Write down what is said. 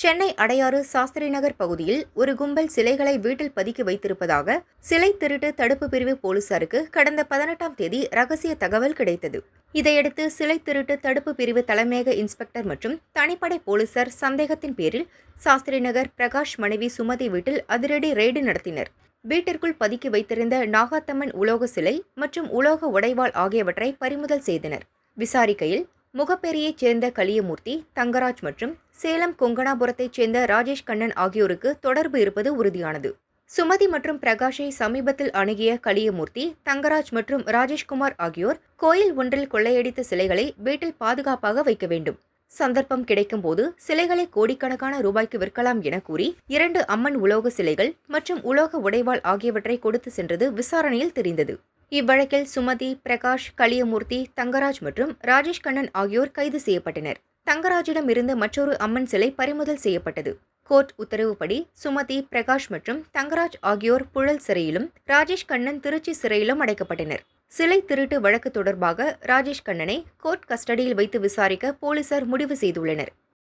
சென்னை அடையாறு சாஸ்திரி நகர் பகுதியில் ஒரு கும்பல் சிலைகளை வீட்டில் பதுக்கி வைத்திருப்பதாக சிலை திருட்டு தடுப்பு பிரிவு போலீசாருக்கு கடந்த பதினெட்டாம் தேதி ரகசிய தகவல் கிடைத்தது. இதையடுத்து சிலை திருட்டு தடுப்பு பிரிவு தலைமையக இன்ஸ்பெக்டர் மற்றும் தனிப்படை போலீசார் சந்தேகத்தின் பேரில் சாஸ்திரி நகர் பிரகாஷ் மனைவி சுமதி வீட்டில் அதிரடி ரெய்டு நடத்தினர். வீட்டிற்குள் பதுக்கி வைத்திருந்த நாகாத்தம்மன் உலோக சிலை மற்றும் உலோக உடைவாள் ஆகியவற்றை பறிமுதல் செய்தனர். விசாரிக்கையில் முகப்பேரியைச் சேர்ந்த கலியமூர்த்தி தங்கராஜ் மற்றும் சேலம் கொங்கணாபுரத்தைச் சேர்ந்த ராஜேஷ் கண்ணன் ஆகியோருக்கு தொடர்பு இருப்பது உறுதியானது. சுமதி மற்றும் பிரகாஷை சமீபத்தில் அணுகிய கலியமூர்த்தி தங்கராஜ் மற்றும் ராஜேஷ்குமார் ஆகியோர் கோயில் ஒன்றில் கொள்ளையடித்த சிலைகளை வீட்டில் பாதுகாப்பாக வைக்க வேண்டும். சந்தர்ப்பம் கிடைக்கும்போது சிலைகளை கோடிக்கணக்கான ரூபாய்க்கு விற்கலாம் என கூறி இரண்டு அம்மன் உலோக சிலைகள் மற்றும் உலோக உடைவாள் ஆகியவற்றை கொடுத்து சென்றது விசாரணையில் தெரிந்தது. இவ்வழக்கில் சுமதி பிரகாஷ் கலியமூர்த்தி தங்கராஜ் மற்றும் ராஜேஷ் கண்ணன் ஆகியோர் கைது செய்யப்பட்டனர். தங்கராஜிடம் இருந்து மற்றொரு அம்மன் சிலை பறிமுதல் செய்யப்பட்டது. கோர்ட் உத்தரவுப்படி சுமதி பிரகாஷ் மற்றும் தங்கராஜ் ஆகியோர் புழல் சிறையிலும் ராஜேஷ் கண்ணன் திருச்சி சிறையிலும் அடைக்கப்பட்டனர். சிலை திருட்டு வழக்கு தொடர்பாக ராஜேஷ் கண்ணனை கோர்ட் கஸ்டடியில் வைத்து விசாரிக்க போலீசார் முடிவு செய்துள்ளனர்.